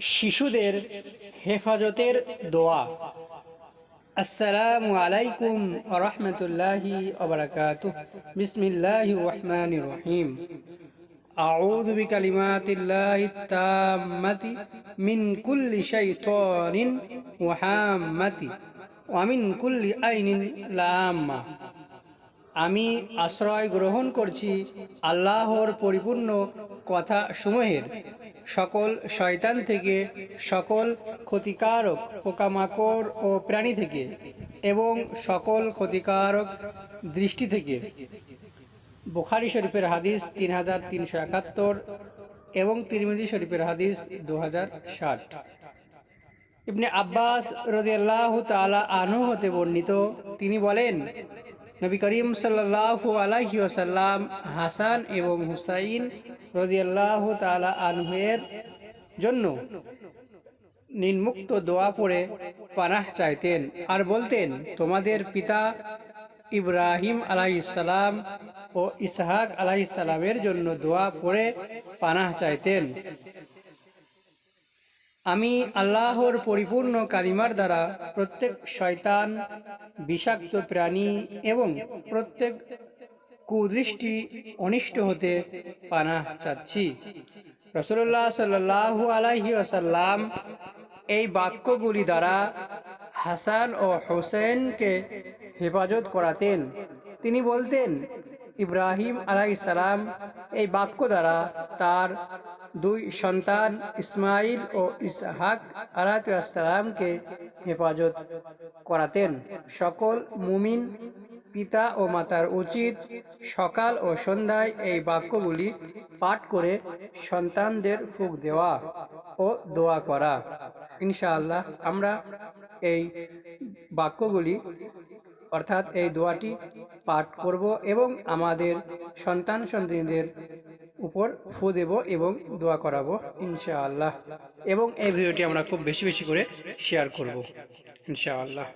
শিশুদের হেফাজতের দোয়া আসসালামু আলাইকুম রহমতুল্লাহি ওবরাকাত বিসমিল্লাহি রহমান রহিম أعوذ بكلمات الله التامة من كل شيطان وحامة ومن كل عين لامة আমি আশ্রয় গ্রহণ করছি আল্লাহর পরিপূর্ণ কথা সমূহের সকল শয়তান থেকে, সকল ক্ষতিকারক পোকামাকড় ও প্রাণী থেকে এবং সকল ক্ষতিকারক দৃষ্টি থেকে। বুখারি শরীফের হাদিস তিন হাজার তিনশো একাত্তর এবং তিরমিজি শরীফের হাদিস দু হাজার ষাট। ইবনে আব্বাস রদিয়াল্লাহ তালা আনহু হতে বর্ণিত, তিনি বলেন, নবী করিম সাল্লাহ আলাহি ওসাল্লাম হাসান এবং হুসাইন রদিয়াল্লাহ তালা আনহের জন্য নিম্মুক্ত দোয়া পড়ে পানাহ চাইতেন আর বলতেন, তোমাদের পিতা ইব্রাহিম আলাইসালাম ও ইসহাক আলাইসালামের জন্য দোয়া পড়ে পানাহ চাইতেন। আমি আল্লাহর পরিপূর্ণ কালিমার দ্বারা প্রত্যেক শয়তান, বিষাক্ত প্রাণী এবং প্রত্যেক কুদৃষ্টি অনিষ্ট হতে পানা চাচ্ছি। রসুল্লাহ সাল্লাহ আলাহি আসাল্লাম এই বাক্যগুলি দ্বারা হাসান ও হোসেনকে হেফাজত করাতেন। তিনি বলতেন, ইব্রাহিম আলাইসালাম এই বাক্য দ্বারা তার দুই সন্তান ইসমাইল ও ইসহাক আলাইসালামকে হেফাজত করাতেন। সকল মুমিন পিতা ও মাতার উচিত সকাল ও সন্ধ্যায় এই বাক্যগুলি পাঠ করে সন্তানদের ফুক দেওয়া ও দোয়া করা। ইনশাআল্লাহ আমরা এই বাক্যগুলি, অর্থাৎ এই দোয়াটি পাঠ করব এবং আমাদের সন্তান সন্তানদের উপর ফু দেব এবং দোয়া করাবো ইনশাআল্লাহ। এবং এই ভিডিওটি আমরা খুব বেশি বেশি করে শেয়ার করব ইনশাআল্লাহ।